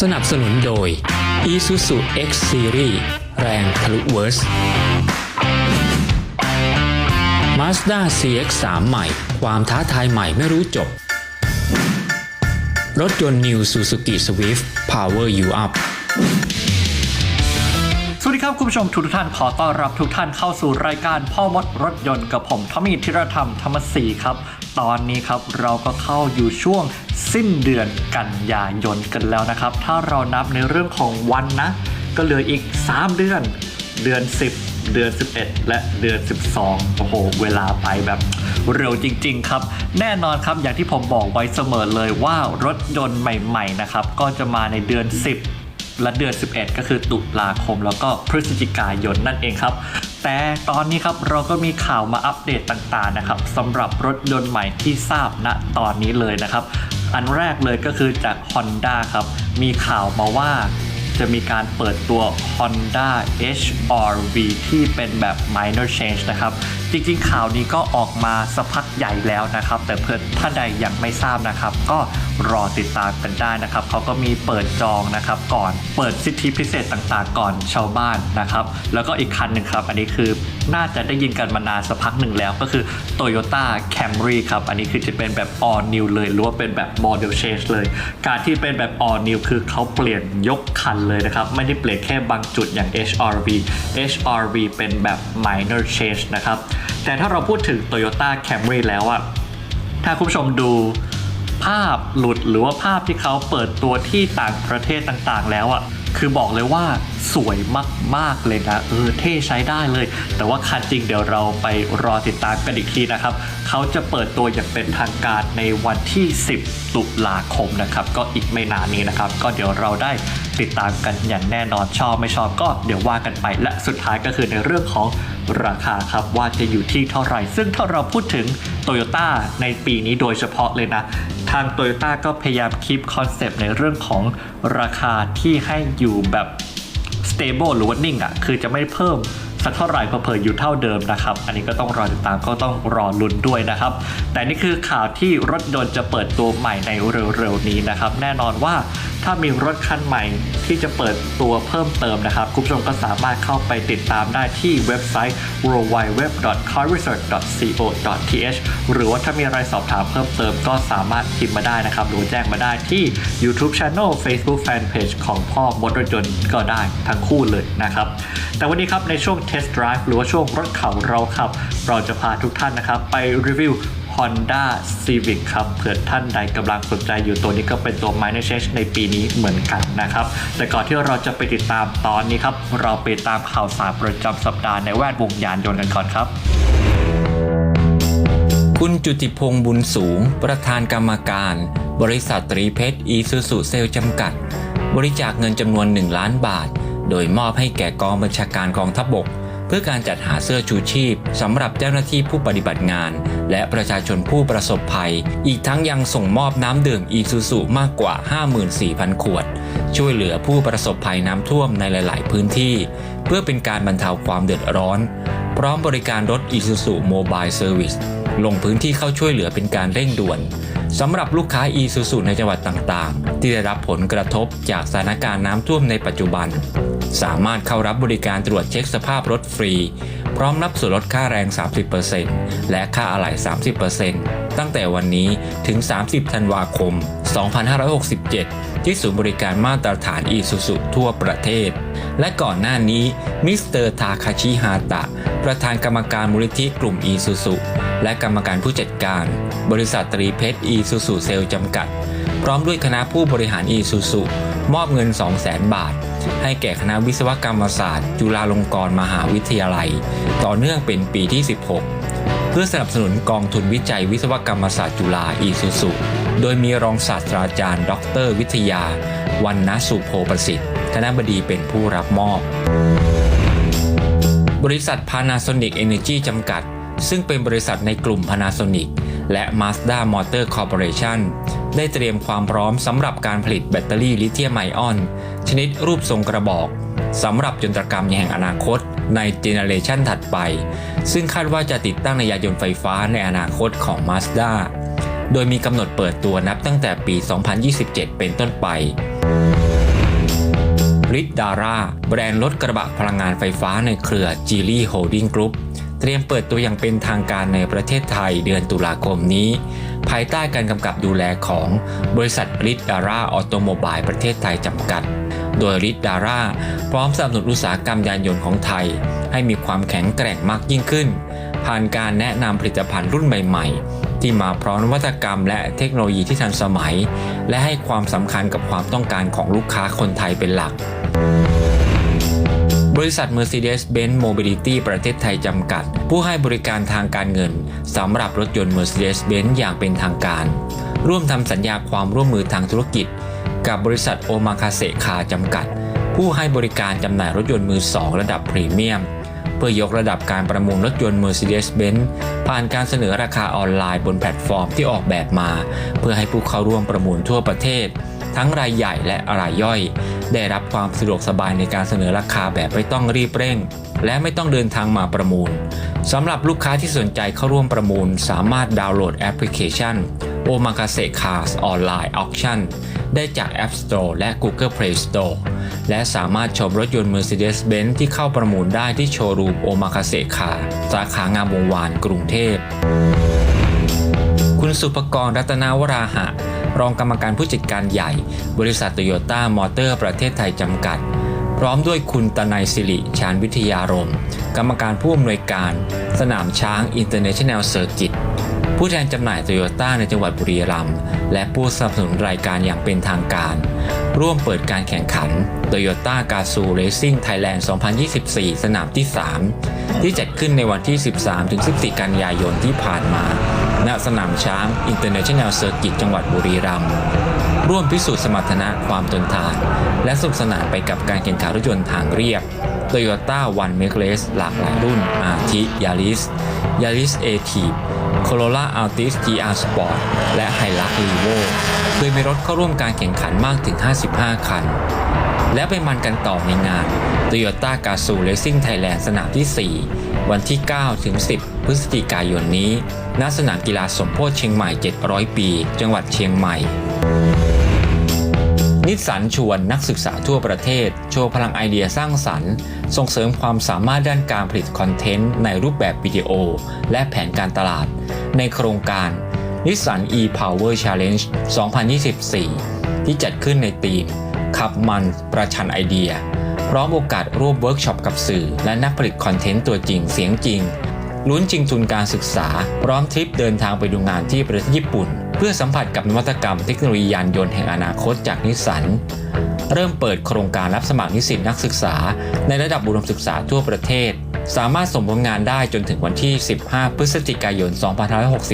สนับสนุนโดย Isuzu X Series แรงทะลุเวิร์ส Mazda CX-3 ใหม่ ความท้าทายใหม่ไม่รู้จบ รถยนต์ New Suzuki Swift Power You Up สวัสดีครับคุณผู้ชมทุกท่านขอต้อนรับทุกท่านเข้าสู่รายการพ่อมดรถยนต์กับผมทอมมี่ธิรธรรมธรรมศรีครับ ตอนนี้ครับเราก็เข้าอยู่ช่วงสิ้นเดือนกันยายนกันแล้วนะครับ ถ้าเรานับในเรื่องของวันนะ ก็เหลืออีก 3 เดือน เดือน 10 เดือน 11 และเดือน 12 โอ้โห เวลาไปแบบเร็วจริง ๆ ครับ แน่นอนครับอย่างที่ผมบอกไว้เสมอเลยว่ารถยนต์ใหม่ ๆ นะครับ ก็จะมาในเดือน 10 และเดือน 11 ก็คือตุลาคม แล้วก็พฤศจิกายนนั่นเองครับ แต่ตอนนี้ครับเราก็มีข่าวมาอัปเดตต่างๆนะครับสำหรับรถยนต์ใหม่ที่ทราบณตอนนี้เลยนะครับ อันแรกเลยก็คือจาก Honda ครับ มีข่าวมาว่า จะมีการเปิดตัว Honda HR-V ที่เป็นแบบ minor change นะครับ จริงๆ ข่าวนี้ก็ออกมาสักพักใหญ่แล้วนะครับ แต่เพื่อนท่านใดยังไม่ทราบนะครับ ก็รอติดตามกันได้นะครับ เขาก็มีเปิดจองนะครับก่อนเปิดสิทธิพิเศษต่างๆ ก่อนชาวบ้านนะครับ แล้วก็อีกคันหนึ่งครับ อันนี้คือน่าจะได้ยินกันมานานสักพักหนึ่งแล้วก็คือ Toyota Camry ครับ อันนี้คือจะเป็นแบบ all new เลยหรือว่าเป็นแบบ model change เลย การที่เป็นแบบ all new คือเขาเปลี่ยนยกคันเลยนะครับ ไม่ได้เปลี่ยนแค่บางจุดอย่าง HRV HRV เป็นแบบ minor change นะครับ แต่ถ้าเราพูดถึง Toyota Camry แล้วอะถ้าคุณผู้ชมดูภาพหลุดหรือว่าภาพที่เขาเปิดตัวที่ต่างประเทศต่างๆ แล้วอะ คือบอกเลยว่าสวยมาก ๆ เลยนะ เออเท่ใช้ได้เลย แต่ว่าคันจริงเดี๋ยวเราไปรอติดตามกันอีกทีนะครับ เขาจะเปิดตัวอย่างเป็นทางการในวันที่ 10 ตุลาคมนะครับ ก็อีกไม่นานนี้นะครับ ก็เดี๋ยวเราได้ติดตามกันอย่างแน่นอนชอบไม่ชอบก็เดี๋ยวว่ากันไป และสุดท้ายก็คือในเรื่องของราคาครับว่าจะอยู่ที่เท่าไหร่ ซึ่งถ้าเราพูดถึง Toyota ในปีนี้โดยเฉพาะเลยนะ ทาง Toyota ก็พยายามคีปคอนเซปต์ในเรื่องของราคาที่ให้อยู่แบบ stable หรือว่านิ่งอะคือจะไม่เพิ่มสักเท่าไหร่เผยอยู่เท่าเดิมนะครับ อันนี้ก็ต้องรอติดตามก็ต้องรอลุ้นด้วยนะครับ แต่นี่คือข่าวที่รถยนต์จะเปิดตัวใหม่ในเร็วๆนี้นะครับ แน่นอนว่าถ้ามีรถคันใหม่ที่จะเปิดตัวเพิ่มเติมนะครับ คุณผู้ชมก็สามารถเข้าไปติดตามได้ที่เว็บไซต์ worldwide.carresearch.co.th หรือว่าถ้ามีอะไรสอบถามเพิ่มเติมก็สามารถพิมพ์มาได้นะครับ หรือแจ้งมาได้ที่ YouTube Channel Facebook Fanpage ของพ่อมดรถยนต์ก็ได้ทั้งคู่เลยนะครับ แต่วันนี้ครับในช่วง Test Drive หรือว่าช่วงรถเข่าเราครับ เราจะพาทุกท่านนะครับ ไปรีวิว Honda Civic ครับเผื่อท่านใดกำลังสนใจอยู่ตัวนี้ก็เป็นตัว minor change ในปีนี้เหมือนกันนะครับ แต่ก่อนที่เราจะไปติดตามตอนนี้ครับ เราไปตามข่าวสารประจำสัปดาห์ในแวดวงยานยนต์กันก่อนครับ คุณจุติพงษ์บุญสูง ประธานกรรมการ บริษัทตรีเพชรอีซูซูเซลจำกัด บริจาคเงินจำนวน 1 ล้านบาท โดยมอบให้แก่กองบัญชาการกองทัพบก เพื่อการจัดหาเสื้อชูชีพสำหรับเจ้าหน้าที่ผู้ปฏิบัติงาน และประชาชนผู้ประสบภัย อีกทั้งยังส่งมอบน้ำดื่มอีซูซูมากกว่า 54,000 ขวด ช่วยเหลือผู้ประสบภัยน้ำท่วมในหลาย ๆ พื้นที่ เพื่อเป็นการบรรเทาความเดือดร้อน พร้อมบริการรถ Isuzu Mobile Service ลงพื้นที่เข้าช่วยเหลือเป็นการเร่งด่วนสำหรับลูกค้า Isuzu ในจังหวัดต่างๆ ที่ได้รับผลกระทบจากสถานการณ์น้ำท่วมในปัจจุบัน สามารถเข้ารับบริการตรวจเช็คสภาพรถฟรี พร้อมรับส่วนลดค่าแรง 30%และค่าอะไหล่ 30%ตั้งแต่วันนี้ถึง 30 ธันวาคม 2567 ที่ศูนย์บริการมาตรฐาน Isuzu ทั่วประเทศ และก่อนหน้านี้มิสเตอร์ทาคาชิฮาตะ ประธานกรรมการมูลนิธิกลุ่ม Isuzu และกรรมการผู้จัดการ บริษัทตรีเพชร Isuzu เซลจำกัด พร้อมด้วยคณะผู้บริหาร Isuzu มอบเงิน 200,000 บาท ให้แก่คณะวิศวกรรมศาสตร์ จุฬาลงกรณ์มหาวิทยาลัย ต่อเนื่องเป็นปีที่ 16 เพื่อสนับสนุนกองทุนวิจัยวิศวกรรมศาสตร์จุฬา Isuzu โดยมีรองศาสตราจารย์ ดร วิทยา วันนสุโพประสิทธิ์คณะบดีเป็นผู้รับมอบบริษัท Panasonic Energy จำกัด ซึ่งเป็นบริษัทในกลุ่ม Panasonic และ Mazda Motor Corporation ได้เตรียมความพร้อมสำหรับการผลิตแบตเตอรี่ลิเธียมไอออน ชนิดรูปทรงกระบอกสำหรับยนตรกรรมแห่งอนาคตในเจเนเรชันถัดไป ซึ่งคาดว่าจะติดตั้งในยานยนต์ไฟฟ้าในอนาคตของ Mazda โดยมีกำหนดเปิดตัวนับตั้งแต่ปี 2027 เป็นต้นไปริดดาร่าแบรนด์รถกระบะพลังงานไฟฟ้าในเครือ g ีลี่โฮลดิ้งกรุ๊ป เตรียมเปิดตัวอย่างเป็นทางการในประเทศไทยเดือนตุลาคมนี้ ภายใต้การกำกับดูแลของบริษัทริดดาร่าออโตโมบายประเทศไทยจำกัด โดยริดดาร่าพร้อมสนับสนุนอุตสาหกรรมยานยนต์ของไทย ให้มีความแข็งแกร่งมากยิ่งขึ้น ผ่านการแนะนำผลิตภัณฑ์รุ่นใหม่ๆ ที่มาพร้อมนวัตกรรมและเทคโนโลยีที่ทันสมัย และให้ความสำคัญกับความต้องการของลูกค้าคนไทยเป็นหลัก บริษัท Mercedes-Benz Mobility ประเทศไทยจำกัด ผู้ให้บริการทางการเงินสำหรับรถยนต์ Mercedes-Benz อย่างเป็นทางการ ร่วมทำสัญญาความร่วมมือทางธุรกิจ กับบริษัทโอมาคาเซคาจำกัด ผู้ให้บริการจำหน่ายรถยนต์มือสองระดับพรีเมียม เพื่อยกระดับการประมูลรถยนต์ Mercedes-Benz ผ่านการเสนอราคาออนไลน์บนแพลตฟอร์มที่ออกแบบมา เพื่อให้ผู้เข้าร่วมประมูลทั่วประเทศ ทั้งรายใหญ่และรายย่อย ได้รับความสะดวกสบายในการเสนอราคาแบบไม่ต้องรีบเร่ง และไม่ต้องเดินทางมาประมูลสำหรับลูกค้าที่สนใจเข้าร่วมประมูล สามารถดาวน์โหลดแอปพลิเคชัน o m a k a s e Cars Online Auction ได้จาก App Store และ Google Play Store และสามารถชมรถยนต์ Mercedes-Benz ที่เข้าประมูลได้ที่โชว์รูม o m a k a s e Car สาขางามวงวานกรุงเทพ คุณสุภกรรัตนาวราหะ รองกรรมการผู้จัดการใหญ่ บริษัทโตโยต้ามอเตอร์ประเทศไทยจำกัด พร้อมด้วยคุณตนายสิริชาญวิทยารม์กรรมการผู้อำนวยการ สนามช้าง International Circuit ผู้แทนจำหน่ายโตโยต้าในจังหวัดบุรีรัมย์และผู้สนับสนุนรายการอย่างเป็นทางการ ร่วมเปิดการแข่งขัน Toyota g a z o Racing Thailand 2024 สนามที่ 3 ที่จัดขึ้นในวันที่ 13-14 กันยายนที่ผ่านมา ณ สนามช้าง International Circuit จังหวัดบุรีรัมย์ร่วมพิสูจน์สมรรถนะความทนทาน และสนุกสนานไปกับการแข่งขันรถยนต์ทางเรียบ Toyota One Make Race หลากหลายรุ่นอาทิ Yaris Yaris a t i v Corolla Altis GR Sport และ Hilux Revo โดยมีรถเข้าร่วมการแข่งขันมากถึง 55 คัน และไปมันกันต่อในงาน Toyota g a z o Racing Thailand สนามที่ 4 วันที่ 9 ถึง 10 พฤศจิกายนนี้ ณ สนามกีฬาสมโพธิเชียงใหม่ 700 ปี จังหวัดเชียงใหม่ นิสสันชวนนักศึกษาทั่วประเทศ โชว์พลังไอเดียสร้างสรรค์ ส่งเสริมความสามารถด้านการผลิตคอนเทนต์ในรูปแบบวิดีโอ และแผนการตลาด ในโครงการนิสสัน e-Power Challenge 2024 ที่จัดขึ้นในทีม ขับมันประชันไอเดีย พร้อมโอกาสร่วมเวิร์กช็อปกับสื่อ และนักผลิตคอนเทนต์ตัวจริงเสียงจริงลุ้นจริงทุนการศึกษา พร้อมทริปเดินทางไปดูงานที่ประเทศญี่ปุ่น เพื่อสัมผัสกับนวัตกรรมเทคโนโลยียานยนต์แห่งอนาคตจากนิสสันเริ่มเปิดโครงการรับสมัครนิสิตนักศึกษา ในระดับอุดมศึกษาทั่วประเทศ สามารถส่งผลงานได้จนถึงวันที่ 15 พฤศจิกายน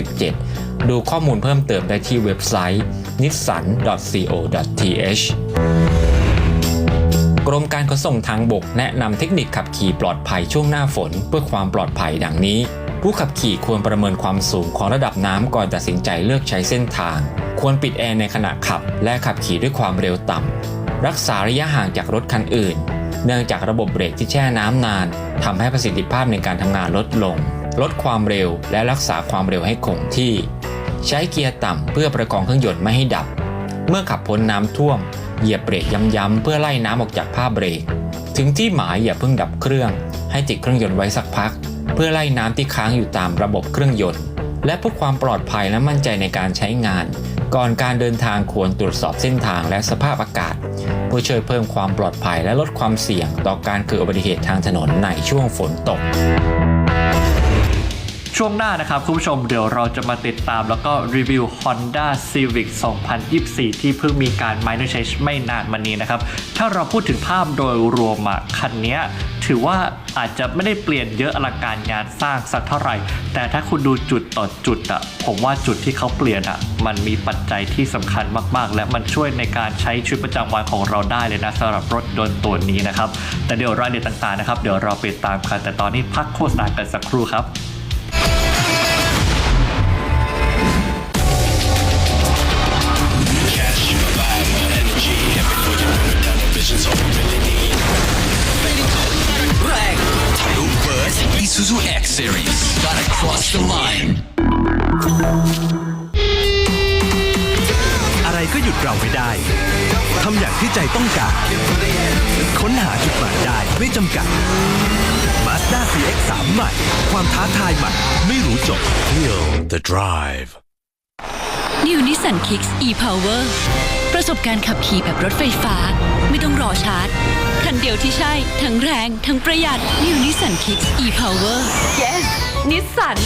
2567 ดูข้อมูลเพิ่มเติมได้ที่เว็บไซต์ nissan.co.th กรมการขนส่งทางบกแนะนำเทคนิคขับขี่ปลอดภัยช่วงหน้าฝนเพื่อความปลอดภัยดังนี้ ผู้ขับขี่ควรประเมินความสูงของระดับน้ำก่อนตัดสินใจเลือกใช้เส้นทาง ควรปิดแอร์ในขณะขับ และขับขี่ด้วยความเร็วต่ำ รักษาระยะห่างจากรถคันอื่น เนื่องจากระบบเบรกที่แช่น้ำนานทำให้ประสิทธิภาพในการทำงานลดลง ลดความเร็วและรักษาความเร็วให้คงที่ ใช้เกียร์ต่ำเพื่อประคองเครื่องยนต์ไม่ให้ดับ เมื่อขับพ้นน้ำท่วม เหยียบเบรกย้ำๆเพื่อไล่น้ำออกจากผ้าเบรก ถึงที่หมายอย่าเพิ่งดับเครื่อง ให้ติดเครื่องยนต์ไว้สักพัก เพื่อไล่น้ำที่ค้างอยู่ตามระบบเครื่องยนต์ และเพื่อความปลอดภัยและมั่นใจในการใช้งาน ก่อนการเดินทางควรตรวจสอบเส้นทางและสภาพอากาศเพื่อช่วยเพิ่มความปลอดภัยและลดความเสี่ยงต่อการเกิดอุบัติเหตุทางถนนในช่วงฝนตก ช่วงหน้านะครับคุณผู้ชมเดี๋ยวเราจะมาติดตามแล้วก็รีวิว Honda Civic 2024 ที่เพิ่งมีการ minor change ไม่นานมานี้นะครับ ถ้าเราพูดถึงภาพโดยรวมอะคันนี้ถือว่าอาจจะไม่ได้เปลี่ยนเยอะอลังการงานสร้างสักเท่าไหร่ แต่ถ้าคุณดูจุดต่อจุดอะผมว่าจุดที่เขาเปลี่ยนอะมันมีปัจจัยที่สำคัญมาก ๆ และมันช่วยในการใช้ชีวิตประจำวันของเราได้เลยนะสำหรับรถยนต์ตัวนี้นะครับแต่เดี๋ยวรายละเอียดต่างๆนะครับเดี๋ยวเราไปตามกันแต่ตอนนี้พักโฆษณากันสักครู่ครับ Series. Gotta cross the line. อะไรก็หยุดเราไม่ได้ ทำอย่างที่ใจต้องการ ค้นหาจุดหมายได้ไม่จำกัด Mazda CX-3 ใหม่ ความท้าทายใหม่ ไม่รู้จบ Feel the drive. New Nissan Kicks e-Power ประสบการณ์ขับขี่แบบรถไฟฟ้า ไม่ต้องรอชาร์จ คันเดียวที่ใช่ ทั้งแรง ทั้งประหยัด New Nissan Kicks e-Power yes นิสสัน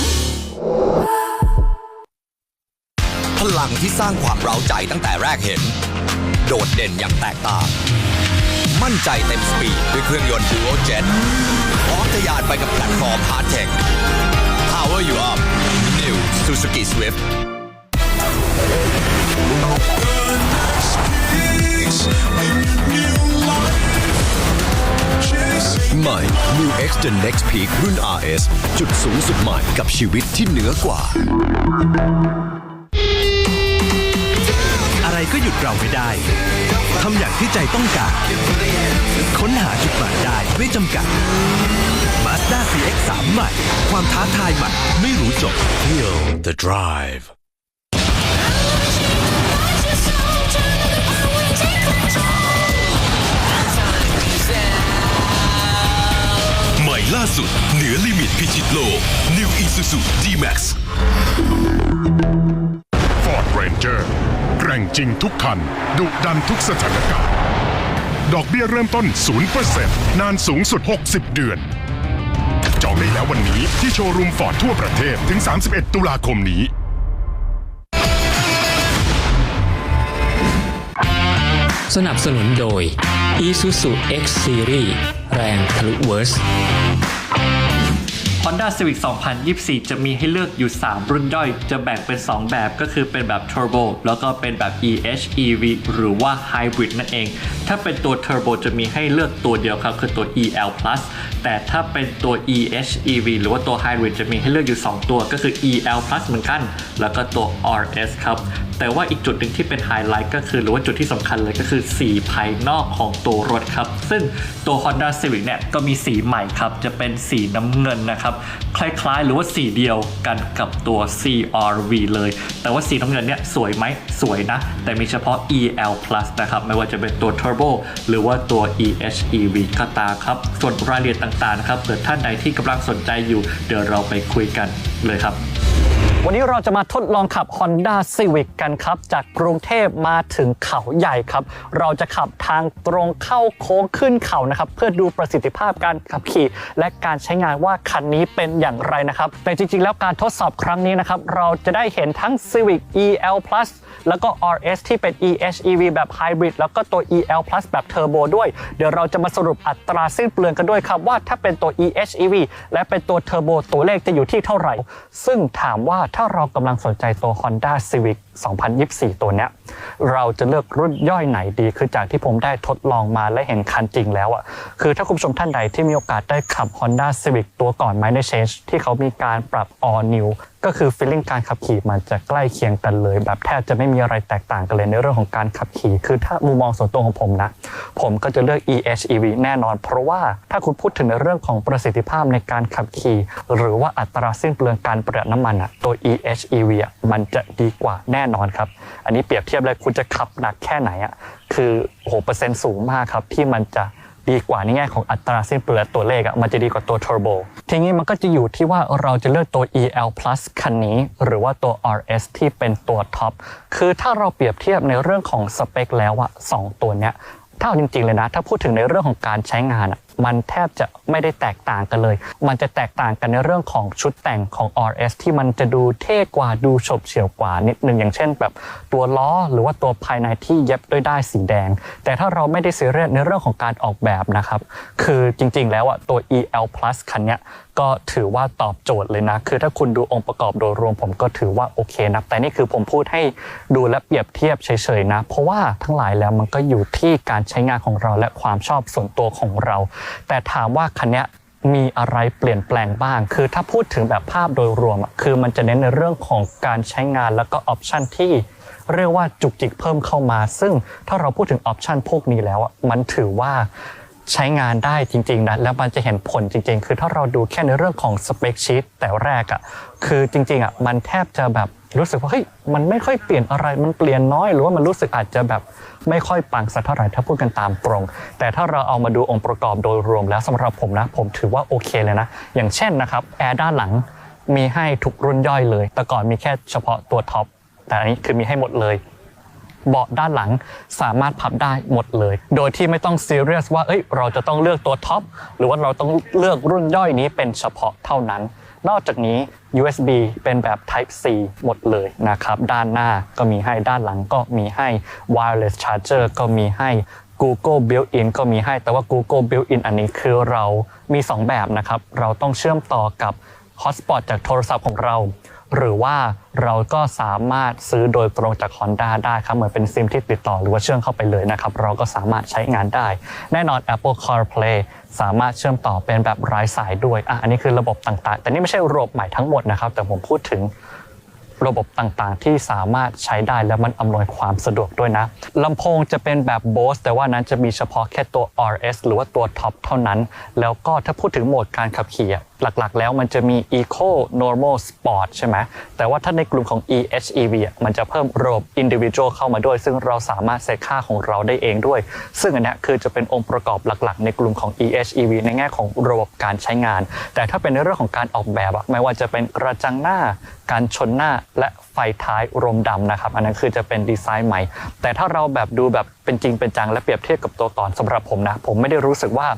พลังที่สร้างความเร้าใจตั้งแต่แรกเห็น โดดเด่นอย่างแตกต่าง มั่นใจเต็มสปีดด้วยเครื่องยนต์ Dual Jet พร้อมทะยานไปกับแพลตฟอร์ม Hard Tech Power You Up New Suzuki Swift ใหม่ New X The Next Peak รุ่น RS จุดสูงสุดใหม่กับชีวิตที่เหนือกว่า อะไรก็หยุดเราไม่ได้ ทำอย่างที่ใจต้องการ ค้นหาจุดหมายได้ไม่จำกัด Mazda CX-3 ใหม่ ความท้าทายใหม่ ไม่รู้จบ Feel the drive. ล่าสุด เหนือลิมิตพิชิตโลก New Isuzu D-Max Ford Ranger แกร่งจริงทุกคัน ดุดันทุกสถานการณ์ ดอกเบี้ยเริ่มต้น 0%นานสูงสุด 60 เดือน จองได้แล้ววันนี้ที่โชว์รูมฟอร์ดทั่วประเทศถึง 31 ตุลาคมนี้สนับสนุนโดย Isuzu X Series แรงทะลุเวิร์ส Honda Civic 2024 จะมีให้เลือกอยู่ 3 รุ่นย่อย จะแบ่งเป็น 2 แบบก็คือเป็นแบบ Turbo แล้วก็เป็นแบบ EHEV หรือว่า Hybrid นั่นเอง ถ้าเป็นตัว Turbo จะมีให้เลือกตัวเดียวครับ คือตัว EL Plus แต่ถ้าเป็นตัว EHEV หรือว่าตัว Hybrid จะมีให้เลือกอยู่ 2 ตัวก็คือ EL Plus เหมือนกัน แล้วก็ตัว RS ครับแต่ว่าอีกจุดหนึ่งที่เป็นไฮไลท์ก็คือหรือว่าจุดที่สำคัญเลยก็คือสีภายนอกของตัวรถครับ ซึ่งตัว Honda Civic เนี่ยก็มีสีใหม่ครับ จะเป็นสีน้ำเงินนะครับคล้ายๆ หรือว่าสีเดียวกันกับตัว CRV เลย แต่ว่าสีน้ำเงินเนี่ยสวยไหมสวยนะ แต่มีเฉพาะ EL Plus นะครับ ไม่ว่าจะเป็นตัว Turbo หรือว่าตัว EHEV ก็ตาครับ ส่วนรายละเอียดต่างๆนะครับเกิดท่านใดที่กำลังสนใจอยู่ เดี๋ยวเราไปคุยกันเลยครับ วันนี้เราจะมาทดลองขับ Honda Civic กันครับ จากกรุงเทพมาถึงเขาใหญ่ครับ เราจะขับทางตรงเข้าโค้งขึ้นเขานะครับ เพื่อดูประสิทธิภาพการขับขี่ และการใช้งานว่าคันนี้เป็นอย่างไรนะครับ แต่จริงๆ แล้วการทดสอบครั้งนี้นะครับ เราจะได้เห็นทั้ง Civic EL Plus แล้วก็ RS ที่เป็น EHEV แบบ Hybrid แล้วก็ตัว EL Plus แบบ Turbo ด้วย เดี๋ยวเราจะมาสรุปอัตราสิ้นเปลืองกันด้วยครับว่าถ้าเป็นตัว EHEV และเป็นตัว Turbo ตัวเลขจะอยู่ที่เท่าไหร่ ซึ่งถามว่าถ้าเรากำลังสนใจตัว Honda Civic 2024 ตัวเนี้ยเราจะเลือกรุ่นย่อยไหนดี คือจากที่ผมได้ทดลองมาและเห็นคันจริงแล้วอะคือถ้าคุณผู้ชมท่านใดที่มีโอกาสได้ขับ Honda Civic ตัวก่อน Minor Change ที่เขามีการปรับ All New ก็คือ feeling การขับขี่มันจะใกล้เคียงกันเลย แบบแทบจะไม่มีอะไรแตกต่างกันเลยในเรื่องของการขับขี่ คือถ้ามุมมองส่วนตัวของผมนะ ผมก็จะเลือก EHEV แน่นอน เพราะว่าถ้าคุณพูดถึงในเรื่องของประสิทธิภาพในการขับขี่ หรือว่าอัตราสิ้นเปลืองการประหยัดน้ำมันอะตัว EHEV อะมันจะดีกว่าแน่นอนครับ อันนี้เปรียบเทียบเลยคุณจะขับหนักแค่ไหนอะคือโอ้โหเปอร์เซ็นต์สูงมากครับที่มันจะดีกว่าในแง่ของอัตราสิ้นเปลืองตัวเลขอะมันจะดีกว่าตัว Turbo ทีนี้มันก็จะอยู่ที่ว่าเราจะเลือกตัว EL Plus คันนี้ หรือว่าตัว RS ที่เป็นตัวท็อปคือถ้าเราเปรียบเทียบในเรื่องของสเปคแล้วอะสองตัวเนี้ย ถ้าเอาจริงๆเลยนะ ถ้าพูดถึงในเรื่องของการใช้งานอะมันแทบจะไม่ได้แตกต่างกันเลย มันจะแตกต่างกันในเรื่องของชุดแต่งของ RS ที่มันจะดูเท่กว่าดูฉบเฉี่ยวกว่านิดนึงอย่างเช่น แบบตัวล้อหรือว่าตัวภายในที่เย็บด้วยด้ายสีแดง แต่ถ้าเราไม่ได้ซีเรียสในเรื่องของการออกแบบนะครับ คือจริงๆแล้วอะตัว EL Plus คันเนี้ย ก็ถือว่าตอบโจทย์เลยนะ คือถ้าคุณดูองค์ประกอบโดยรวมผมก็ถือว่าโอเคนะ แต่นี่คือผมพูดให้ดูและเปรียบเทียบเฉยๆนะ เพราะว่าทั้งหลายแล้วมันก็อยู่ที่การใช้งานของเราและความชอบส่วนตัวของเรา แต่ถามว่าคันนี้มีอะไรเปลี่ยนแปลงบ้าง คือถ้าพูดถึงแบบภาพโดยรวมคือมันจะเน้นในเรื่องของการใช้งานแล้วก็ออปชันที่เรียกว่าจุกจิกเพิ่มเข้ามา ซึ่งถ้าเราพูดถึงออปชันพวกนี้แล้วมันถือว่า ใช้งานได้จริงๆนะแล้วมันจะเห็นผลจริงๆ คือถ้าเราดูแค่ในเรื่องของสเปคชีตแต่แรกอะคือจริงๆอะมันแทบจะแบบรู้สึกว่าเฮ้ยมันไม่ค่อยเปลี่ยนอะไรมันเปลี่ยนน้อยหรือว่ามันรู้สึกอาจจะแบบไม่ค่อยปังสักเท่าไหร่ถ้าพูดกันตามตรง แต่ถ้าเราเอามาดูองค์ประกอบโดยรวมแล้วสำหรับผมนะ ผมถือว่าโอเคเลยนะ อย่างเช่นนะครับแอร์ด้านหลังมีให้ทุกรุ่นย่อยเลย แต่ก่อนมีแค่เฉพาะตัวท็อปแต่อันนี้คือมีให้หมดเลย เบาะด้านหลังสามารถพับได้หมดเลย โดยที่ไม่ต้องซีเรียสว่าเอ้ยเราจะต้องเลือกตัวท็อปหรือว่าเราต้องเลือกรุ่นย่อยนี้เป็นเฉพาะเท่านั้น นอกจากนี้ USB เป็นแบบ Type C หมดเลยนะครับ ด้านหน้าก็มีให้ด้านหลังก็มีให้ Wireless Charger ก็มีให้ Google Built-in ก็มีให้แต่ว่า Google Built-in อันนี้คือเรามี 2 แบบนะครับ เราต้องเชื่อมต่อกับ Hotspot จากโทรศัพท์ของเรา หรือว่าเราก็สามารถซื้อโดยตรงจาก Honda ได้ครับ เหมือนเป็นซิมที่ติดต่อหรือว่าเชื่อมเข้าไปเลยนะครับ เราก็สามารถใช้งานได้ แน่นอน Apple CarPlay สามารถเชื่อมต่อเป็นแบบไร้สายด้วยอะอันนี้คือระบบต่างๆ แต่นี่ไม่ใช่ระบบใหม่ทั้งหมดนะครับ แต่ผมพูดถึงระบบต่างๆ ที่สามารถใช้ได้และมันอำนวยความสะดวกด้วยนะลำโพงจะเป็นแบบ Bose แต่ว่านั้นจะมีเฉพาะแค่ตัว RS หรือว่าตัวท็อปเท่านั้น แล้วก็ถ้าพูดถึงโหมดการขับขี่ หลักๆ แล้วมันจะมี Eco Normal Sport ใช่ไหมแต่ว่าถ้าในกลุ่มของ EHEV มันจะเพิ่มระบบ Individual เข้ามาด้วย ซึ่งเราสามารถเซตค่าของเราได้เองด้วย ซึ่งอันนี้คือจะเป็นองค์ประกอบหลักๆ ในกลุ่มของ EHEV ในแง่ของระบบการใช้งาน แต่ถ้าเป็นในเรื่องของการออกแบบไม่ว่าจะเป็นกระจังหน้าการชนหน้าและไฟท้ายรมดำนะครับ อันนั้นคือจะเป็นดีไซน์ใหม่ แต่ถ้าเราแบบดูแบบเป็นจริงเป็นจังและเปรียบเทียบกับตัวก่อนสำหรับผมนะ ผมไม่ได้รู้สึกว่า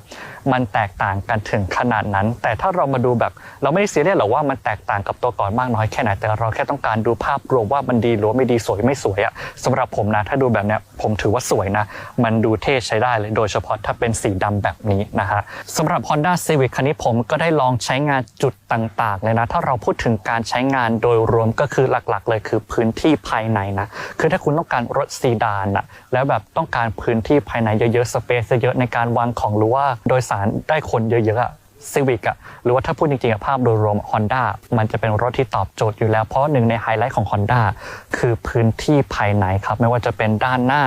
มันแตกต่างกันถึงขนาดนั้น แต่ถ้าเรามาดูแบบ เราไม่ได้ซีเรียสหรอกว่ามันแตกต่างกับตัวก่อนมากน้อยแค่ไหนแต่เราแค่ต้องการดูภาพรวมว่ามันดีหรือไม่ดีสวยไม่สวยอะสำหรับผมนะถ้าดูแบบเนี้ยผมถือว่าสวยนะ มันดูเท่ใช้ได้เลย โดยเฉพาะถ้าเป็นสีดำแบบนี้นะฮะสำหรับ Honda Civic คันนี้ผมก็ได้ลองใช้งานจุดต่างๆเลยนะถ้าเราพูดถึงการใช้งานโดยรวมก็คือหลักๆ เลยคือพื้นที่ภายในนะคือถ้าคุณต้องการรถซีดานอะแล้วแบบต้องการพื้นที่ภายในเยอะๆสเปซเยอะๆในการวางของหรือว่าโดยสารได้คนเยอะๆอะ ซีวิกอะหรือว่าถ้าพูดจริงๆอะภาพโดยรวม Honda มันจะเป็นรถที่ตอบโจทย์อยู่แล้ว เพราะหนึ่งในไฮไลท์ของ Honda คือพื้นที่ภายในครับ ไม่ว่าจะเป็นด้านหน้า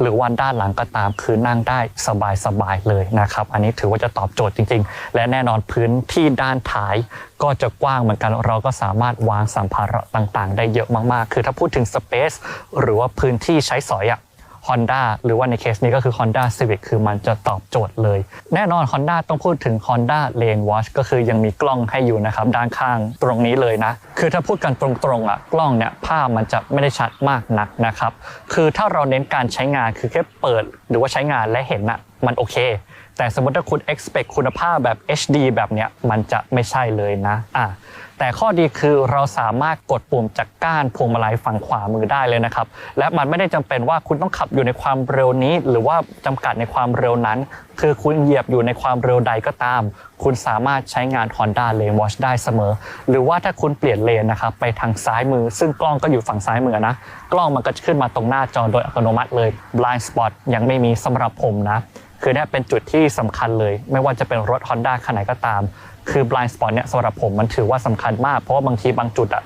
หรือว่าด้านหลังก็ตาม คือนั่งได้สบายๆเลยนะครับ อันนี้ถือว่าจะตอบโจทย์จริง ๆ และแน่นอนพื้นที่ด้านท้ายก็จะกว้างเหมือนกันเราก็สามารถวางสัมภาระต่างๆ ได้เยอะมากๆ คือถ้าพูดถึงสเปซหรือว่าพื้นที่ใช้สอยอะ Honda หรือว่าในเคสนี้ก็คือ Honda Civic คือมันจะตอบโจทย์เลย แน่นอน Honda ต้องพูดถึง Honda Lane Watch ก็คือยังมีกล้องให้อยู่นะครับ ด้านข้างตรงนี้เลยนะ คือถ้าพูดกันตรงๆอะกล้องเนี่ยภาพมันจะไม่ได้ชัดมากนักนะครับ คือถ้าเราเน้นการใช้งานคือแค่เปิด หรือว่าใช้งานและเห็นอะมันโอเค แต่สมมติถ้าคุณ expect คุณภาพแบบ HD แบบเนี้ยมันจะไม่ใช่เลยนะอะแต่ข้อดีคือเราสามารถกดปุ่มจากก้านพวงมาลัยฝั่งขวามือได้เลยนะครับ และมันไม่ได้จำเป็นว่าคุณต้องขับอยู่ในความเร็วนี้ หรือว่าจำกัดในความเร็วนั้น คือคุณเหยียบอยู่ในความเร็วใดก็ตาม คุณสามารถใช้งาน Honda Lane Watch ได้เสมอ หรือว่าถ้าคุณเปลี่ยนเลนนะครับไปทางซ้ายมือ ซึ่งกล้องก็อยู่ฝั่งซ้ายมือนะ กล้องมันก็จะขึ้นมาตรงหน้าจอโดยอัตโนมัติเลย blind spot ยังไม่มีสำหรับผมนะ คือเนี่ยเป็นจุดที่สำคัญเลย ไม่ว่าจะเป็นรถ Honda คันไหนก็ตาม คือ blind spot เนี่ยสำหรับผมมันถือว่าสำคัญมาก เพราะว่าบางทีบางจุดอะ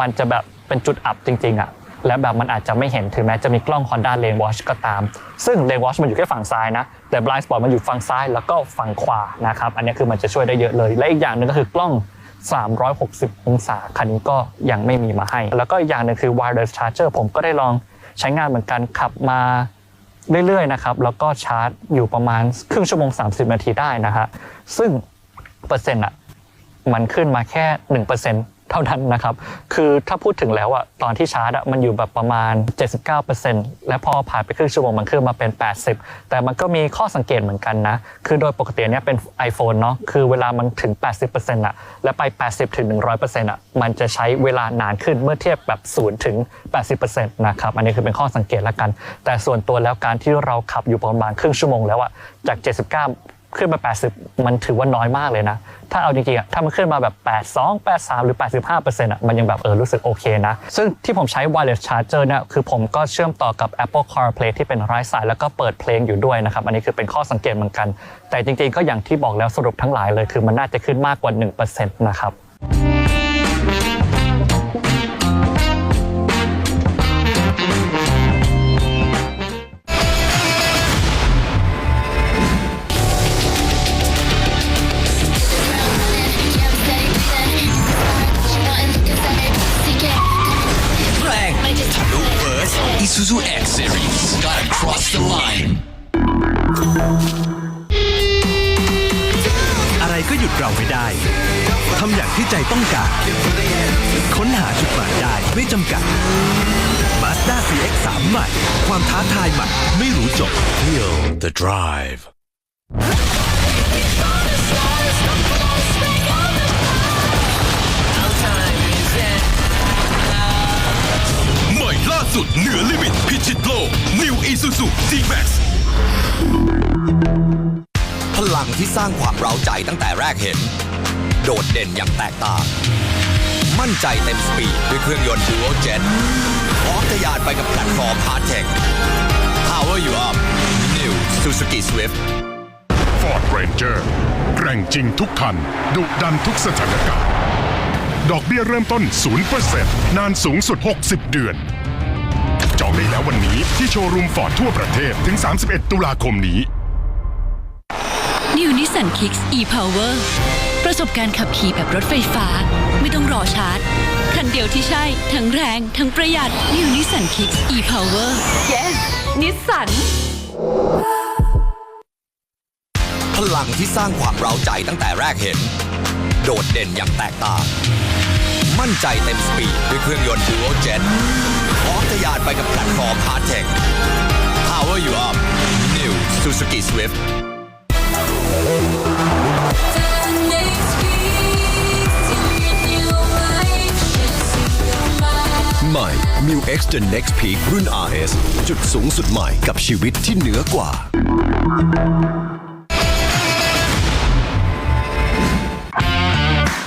มันจะแบบเป็นจุดอับจริง ๆอะและแบบมันอาจจะไม่เห็นถึงแม้จะมีกล้อง Honda Lane Watch ก็ตาม ซึ่ง Lane Watch มันอยู่แค่ฝั่งซ้ายนะ แต่ blind spot มันอยู่ฝั่งซ้ายแล้วก็ฝั่งขวานะครับ อันนี้คือมันจะช่วยได้เยอะเลย และอีกอย่างหนึ่งก็คือกล้อง 360 องศาคันนี้ก็ยังไม่มีมาให้ แล้วก็อีกอย่างหนึ่งคือ wireless charger ผมก็ได้ลองใช้งานเหมือนกันขับมา เรื่อยๆนะครับแล้วก็ชาร์จอยู่ประมาณครึ่งชั่วโมง 30 นาทีได้นะฮะซึ่งเปอร์เซ็นต์อะมันขึ้นมาแค่ 1% เท่านั้นนะครับ คือถ้าพูดถึงแล้วอะตอนที่ชาร์จอะมันอยู่แบบประมาณ 79%และพอผ่านไปครึ่งชั่วโมงมันขึ้นมาเป็น 80 แต่มันก็มีข้อสังเกตเหมือนกันนะ คือโดยปกติเนี่ยเป็น iPhone เนาะคือเวลามันถึง 80%อะและไป 80ถึง100%อะมันจะใช้เวลานานขึ้นเมื่อเทียบแบบ0ถึง 80%นะครับอันนี้คือเป็นข้อสังเกตแล้วกัน แต่ส่วนตัวแล้วการที่เราขับอยู่ประมาณครึ่งชั่วโมงแล้วอะจาก 79 ขึ้นมา 80 มันถือว่าน้อยมากเลยนะ ถ้าเอาจริงๆอะถ้ามันขึ้นมาแบบ 82 83 หรือ 85%อะมันยังแบบเออรู้สึกโอเคนะ ซึ่งที่ผมใช้ wireless charger เนี่ยคือผมก็เชื่อมต่อกับ Apple CarPlay ที่เป็นไร้สายแล้วก็เปิดเพลงอยู่ด้วยนะครับ อันนี้คือเป็นข้อสังเกตเหมือนกัน แต่จริงๆก็อย่างที่บอกแล้วสรุปทั้งหลายเลยคือมันน่าจะขึ้นมากกว่า 1%นะครับ Gotta cross the line. อะไรก็หยุดเราไม่ได้ ทำอย่างที่ใจต้องการ ค้นหาจุดหมายได้ไม่จำกัด Mazda CX-3 ใหม่ ความท้าทายใหม่ ไม่รู้จบ Feel the drive สุดเหนือลิมิตพิชิตโลก New Isuzu D-Max พลังที่สร้างความเร้าใจตั้งแต่แรกเห็น โดดเด่นอย่างแตกต่าง มั่นใจเต็มสปีดด้วยเครื่องยนต์ Dual Jet พร้อมทะยานไปกับแพลตฟอร์ม Hard Tech Power you up New Suzuki Swift Ford Ranger แกร่งจริงทุกคัน ดุดันทุกสถานการณ์ ดอกเบี้ยเริ่มต้น 0%นานสูงสุด 60 เดือน จองได้แล้ววันนี้ที่โชว์รูมฟอร์ดทั่วประเทศถึง 31 ตุลาคมนี้ New Nissan Kicks e-Power ประสบการณ์ขับขี่แบบรถไฟฟ้า ไม่ต้องรอชาร์จ คันเดียวที่ใช่ ทั้งแรง ทั้งประหยัด New Nissan Kicks e-Power Yes นิสสันพลังที่สร้างความเร้าใจตั้งแต่แรกเห็น โดดเด่นอย่างแตกต่าง มั่นใจเต็มสปีดด้วยเครื่องยนต์ Dual Jet พร้อมทะยานไปกับแพลตฟอร์ม Hard Tech Power you up New Suzuki Swift ใหม่ Mu X The Next Peak รุ่น RS จุดสูงสุดใหม่กับชีวิตที่เหนือกว่า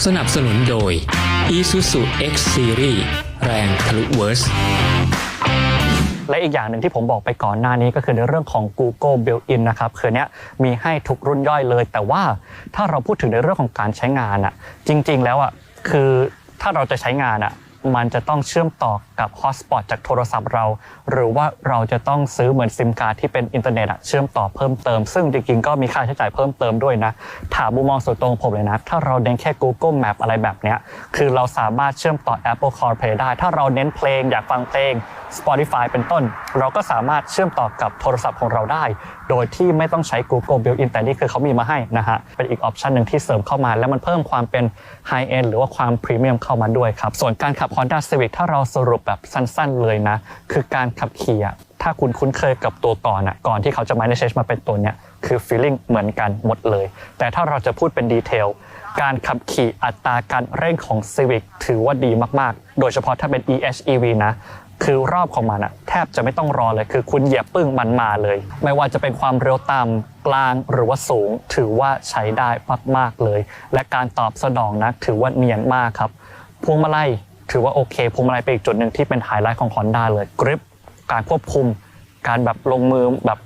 สนับสนุนโดย Isuzu X Series แรงทะลุเวิร์สและอีกอย่างหนึ่งที่ผมบอกไปก่อนหน้านี้ก็คือในเรื่องของ Google Built-in นะครับ คือเนี้ยมีให้ทุกรุ่นย่อยเลย แต่ว่าถ้าเราพูดถึงในเรื่องของการใช้งานอะจริง ๆ แล้วอะคือถ้าเราจะใช้งานอะ มันจะต้องเชื่อมต่อกับ Hotspot จากโทรศัพท์เรา หรือว่าเราจะต้องซื้อเหมือนซิมการ์ดที่เป็นอินเทอร์เน็ตเชื่อมต่อเพิ่มเติม ซึ่งจริงๆก็มีค่าใช้จ่ายเพิ่มเติมด้วยนะ ถามมุมมองส่วนตัวของผมเลยนะ ถ้าเราเน้นแค่ Google Map อะไรแบบนี้คือเราสามารถเชื่อมต่อ Apple CarPlay ได้ ถ้าเราเน้นเพลงอยากฟังเพลง Spotify เป็นต้น เราก็สามารถเชื่อมต่อกับโทรศัพท์ของเราได้ โดยที่ไม่ต้องใช้ Google Built-in แต่นี่คือเขามีมาให้นะฮะ เป็นอีกออปชันหนึ่งที่เสริมเข้ามา แล้วมันเพิ่มความเป็น High End หรือว่าความพรีเมียมเข้ามาด้วยครับ ส่วนการขับ Honda Civic ถ้าเราสรุปแบบสั้นๆเลยนะ คือการขับขี่อะถ้าคุณคุ้นเคยกับตัวก่อนอะก่อนที่เขาจะ manage มาเป็นตัวเนี้ยคือ feeling เหมือนกันหมดเลย แต่ถ้าเราจะพูดเป็นดีเทลการขับขี่อัตราการเร่งของ Civic ถือว่าดีมาก ๆ โดยเฉพาะถ้าเป็น EHEV นะ คือรอบของมันอะแทบจะไม่ต้องรอเลย คือคุณเหยียบปึ้งมันมาเลย ไม่ว่าจะเป็นความเร็วต่ำกลางหรือว่าสูง ถือว่าใช้ได้มากๆเลย และการตอบสนองนะถือว่าเนียนมากครับพวงมาลัยถือว่าโอเคพวงมาลัยเป็นอีกจุดหนึ่งที่เป็นไฮไลท์ของ Honda เลยกริปการควบคุม การแบบลงมือแบบ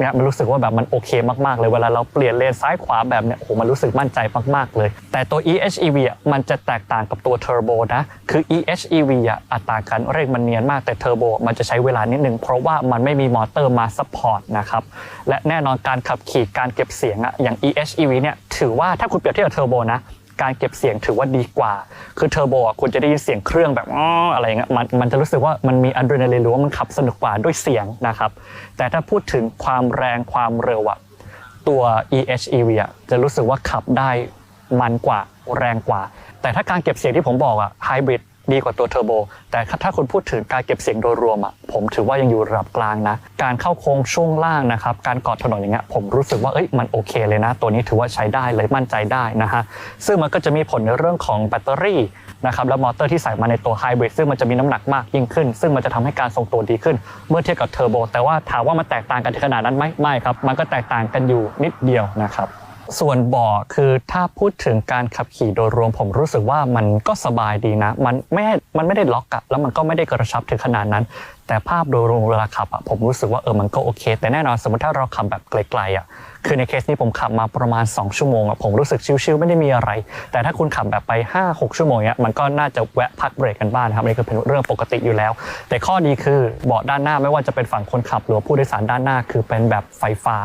เนี่ยมันรู้สึกว่าแบบมันโอเคมากๆเลยเวลาเราเปลี่ยนเลนซ้ายขวาแบบเนี้ยโอ้โหมันรู้สึกมั่นใจมากๆเลย แต่ตัว EHEV อะมันจะแตกต่างกับตัว Turbo นะคือ EHEV อะอัตราการเร่งมันเนียนมากแต่ Turbo มันจะใช้เวลานิดนึงเพราะว่ามันไม่มีมอเตอร์มาซัพพอร์ตนะครับและแน่นอนการขับขี่การเก็บเสียงอะอย่าง EHEV เนี่ยถือว่าถ้าคุณเปรียบเทียบกับ Turbo นะ การเก็บเสียงถือว่าดีกว่า คือเทอร์โบอะคุณจะได้ยินเสียงเครื่องแบบอ้ออะไรเงี้ยมันมันจะรู้สึกว่ามันมีอะดรีนาลีนหรือว่ามันขับสนุกกว่าด้วยเสียงนะครับ แต่ถ้าพูดถึงความแรงความเร็วอะตัว EHEV อะจะรู้สึกว่าขับได้มันกว่าแรงกว่า แต่ถ้าการเก็บเสียงที่ผมบอกอะไฮบริด ดีกว่าตัวเทอร์โบแต่ถ้าคุณพูดถึงการเก็บเสียงโดยรวมอะผมถือว่ายังอยู่ระดับกลางนะ การเข้าโค้งช่วงล่างนะครับ การกาะถนนอย่างเงี้ยผมรู้สึกว่าเอ้ยมันโอเคเลยนะ ตัวนี้ถือว่าใช้ได้เลยมั่นใจได้นะฮะซึ่งมันก็จะมีผลในเรื่องของแบตเตอรี่นะครับและมอเตอร์ที่ใส่มาในตัวไฮบริดซึ่งมันจะมีน้ำหนักมากยิ่งขึ้น ซึ่งมันจะทำให้การทรงตัวดีขึ้น เมื่อเทียบกับเทอร์โบแต่ว่าถามว่ามันแตกต่างกันถึงขนาดนั้นไหมไม่ครับมันก็แตกต่างกันอยู่นิดเดียวนะครับ ส่วนเบาะคือถ้าพูดถึงการขับขี่โดยรวมผมรู้สึกว่ามันก็สบายดีนะ มันไม่มันไม่ได้ล็อกอะแล้วมันก็ไม่ได้กระชับถึงขนาดนั้น แต่ภาพโดยรวมเวลาขับอะผมรู้สึกว่าเออมันก็โอเค แต่แน่นอนสมมติถ้าเราขับแบบไกลๆอะคือในเคสนี้ผมขับมาประมาณ 2 ชั่วโมงอะผมรู้สึกชิลๆไม่ได้มีอะไร แต่ถ้าคุณขับแบบไป 5-6 ชั่วโมงเนี้ยมันก็น่าจะแวะพักเบรกกันบ้างนะครับนี่ก็เป็นเรื่องปกติอยู่แล้ว แต่ข้อดีคือเบาะด้านหน้าไม่ว่าจะเป็นฝั่งคนขับหรือผู้โดยสารด้านหน้า คือเป็นแบบไฟฟ้า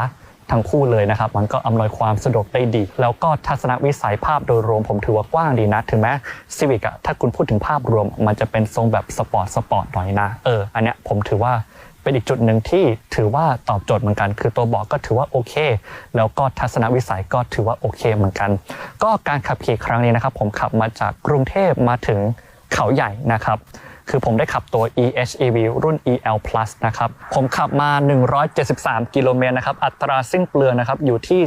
ทั้งคู่เลยนะครับ มันก็อำนวยความสะดวกได้ดี แล้วก็ทัศนวิสัยภาพโดยรวมผมถือว่ากว้างดีนะ ถึงแม้ซีวิกอะถ้าคุณพูดถึงภาพรวม มันจะเป็นทรงแบบสปอร์ตสปอร์ตหน่อยนะ เออ อันเนี้ยผมถือว่าเป็นอีกจุดหนึ่งที่ถือว่าตอบโจทย์เหมือนกัน คือตัวบาะก็ถือว่าโอเค แล้วก็ทัศนวิสัยก็ถือว่าโอเคเหมือนกัน ก็การขับขี่ครั้งนี้นะครับ ผมขับมาจากกรุงเทพมาถึงเขาใหญ่นะครับ คือผมได้ขับตัว EHEV รุ่น EL Plus นะครับ ผมขับมา 173 กิโลเมตรนะครับ อัตราสิ้นเปลืองนะครับ อยู่ที่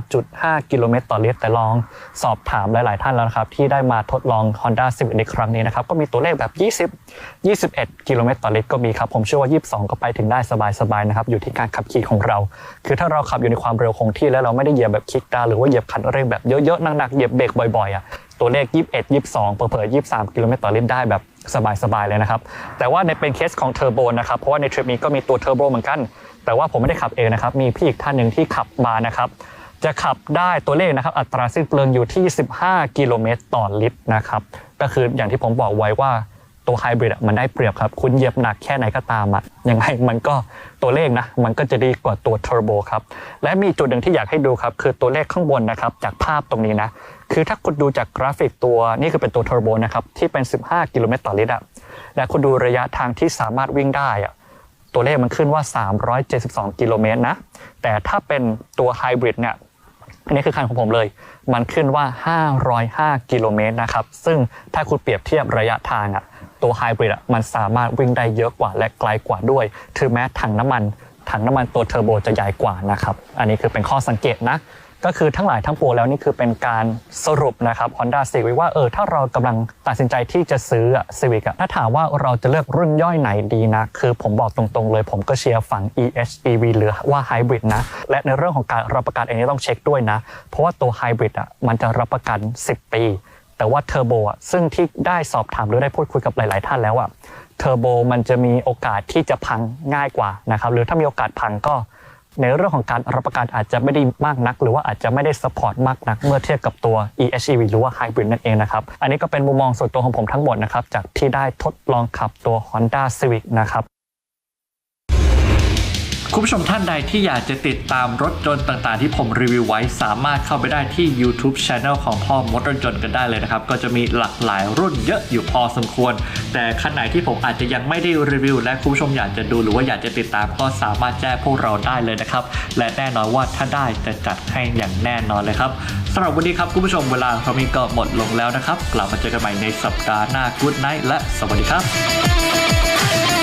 19.5 กิโลเมตรต่อลิตร แต่ลองสอบถามหลาย ๆ ท่านแล้วนะครับ ที่ได้มาทดลอง Honda Civic ในครั้งนี้นะครับ ก็มีตัวเลขแบบ 20 21 กิโลเมตรต่อลิตรก็มีครับ ผมเชื่อว่า 22 ก็ไปถึงได้สบาย ๆ นะครับ อยู่ที่การขับขี่ของเรา คือถ้าเราขับอยู่ในความเร็วคงที่แล้วเราไม่ได้เหยียบแบบคลิกดาหรือว่าเหยียบคันเร่งแบบเยอะ ๆ หนัก ๆ เหยียบเบรกบ่อย ๆ อะ ตัวเลข 21 22เผลอๆ23 กิโลเมตรต่อลิตรได้แบบ สบายๆเลยนะครับ แต่ว่าในเป็นเคสของเทอร์โบนะครับ เพราะว่าในทริปนี้ก็มีตัวเทอร์โบเหมือนกัน แต่ว่าผมไม่ได้ขับเองนะครับ มีพี่อีกท่านหนึ่งที่ขับมานะครับ จะขับได้ตัวเลขนะครับ อัตราสิ้นเปลืองอยู่ที่ 15 กิโลเมตรต่อลิตรนะครับ ก็คืออย่างที่ผมบอกไว้ว่าตัวไฮบริดมันได้เปรียบครับ คุณเหยียบหนักแค่ไหนก็ตามอะยังไงมันก็ตัวเลขนะ มันก็จะดีกว่าตัวเทอร์โบครับ และมีจุดหนึ่งที่อยากให้ดูครับ คือตัวเลขข้างบนนะครับ จากภาพตรงนี้นะ คือถ้าคุณดูจากกราฟิกตัวนี่คือเป็นตัวเทอร์โบนะครับที่เป็น 15 กิโลเมตรต่อลิตรอะและคุณดูระยะทางที่สามารถวิ่งได้อะตัวเลขมันขึ้นว่า 372 กิโลเมตรนะ แต่ถ้าเป็นตัวไฮบริดเนี่ยอันนี้คือคันของผมเลย มันขึ้นว่า 505 กิโลเมตรนะครับ ซึ่งถ้าคุณเปรียบเทียบระยะทางอะตัวไฮบริดอะมันสามารถวิ่งได้เยอะกว่าและไกลกว่าด้วย ถึงแม้ถังน้ำมันถังน้ำมันตัวเทอร์โบจะใหญ่กว่านะครับ อันนี้คือเป็นข้อสังเกตนะ ก็คือทั้งหลายทั้งปวงแล้วนี่คือเป็นการสรุปนะครับ Honda Civic ว่าเออถ้าเรากำลังตัดสินใจที่จะซื้อ Civic อะถ้าถามว่าเราจะเลือกรุ่นย่อยไหนดีนะ คือผมบอกตรงๆเลย ผมก็เชียร์ฝั่ง EHEV หรือว่า Hybrid นะ และในเรื่องของการรับประกันเองนี่ต้องเช็คด้วยนะ เพราะว่าตัว Hybrid อะมันจะรับประกัน 10 ปี แต่ว่าเทอร์โบอะซึ่งที่ได้สอบถามหรือได้พูดคุยกับหลาย ๆ ท่านแล้วอะเทอร์โบมันจะมีโอกาสที่จะพังง่ายกว่านะครับหรือถ้ามีโอกาสพังก็ ในเรื่องของการรับประกันอาจจะไม่ได้มากนัก หรือว่าอาจจะไม่ได้สปอร์ตมากนัก เมื่อเทียบกับตัว EHEV หรือว่า Hybrid นั่นเองนะครับ อันนี้ก็เป็นมุมมองส่วนตัวของผมทั้งหมดนะครับ จากที่ได้ทดลองขับตัว Honda Civic นะครับ คุณผู้ชมท่านใดที่อยากจะติดตามรถยนต์ต่างๆ ที่ผมรีวิวไว้สามารถเข้าไปได้ที่ YouTube Channel ของพ่อมดรถยนต์กันได้เลยนะครับ ก็จะมีหลากหลายรุ่นเยอะอยู่พอสมควร แต่คันไหนที่ผมอาจจะยังไม่ได้รีวิว และคุณผู้ชมอยากจะดูหรือว่าอยากจะติดตามก็สามารถแจ้งพวกเราได้เลยนะครับ และแน่นอนว่าถ้าได้จะจัดให้อย่างแน่นอนเลยครับสำหรับวันนี้ครับคุณผู้ชมเวลาเรามีก็หมดลงแล้วนะครับกลับมาเจอกันใหม่ในสัปดาห์หน้า Good Night และสวัสดีครับ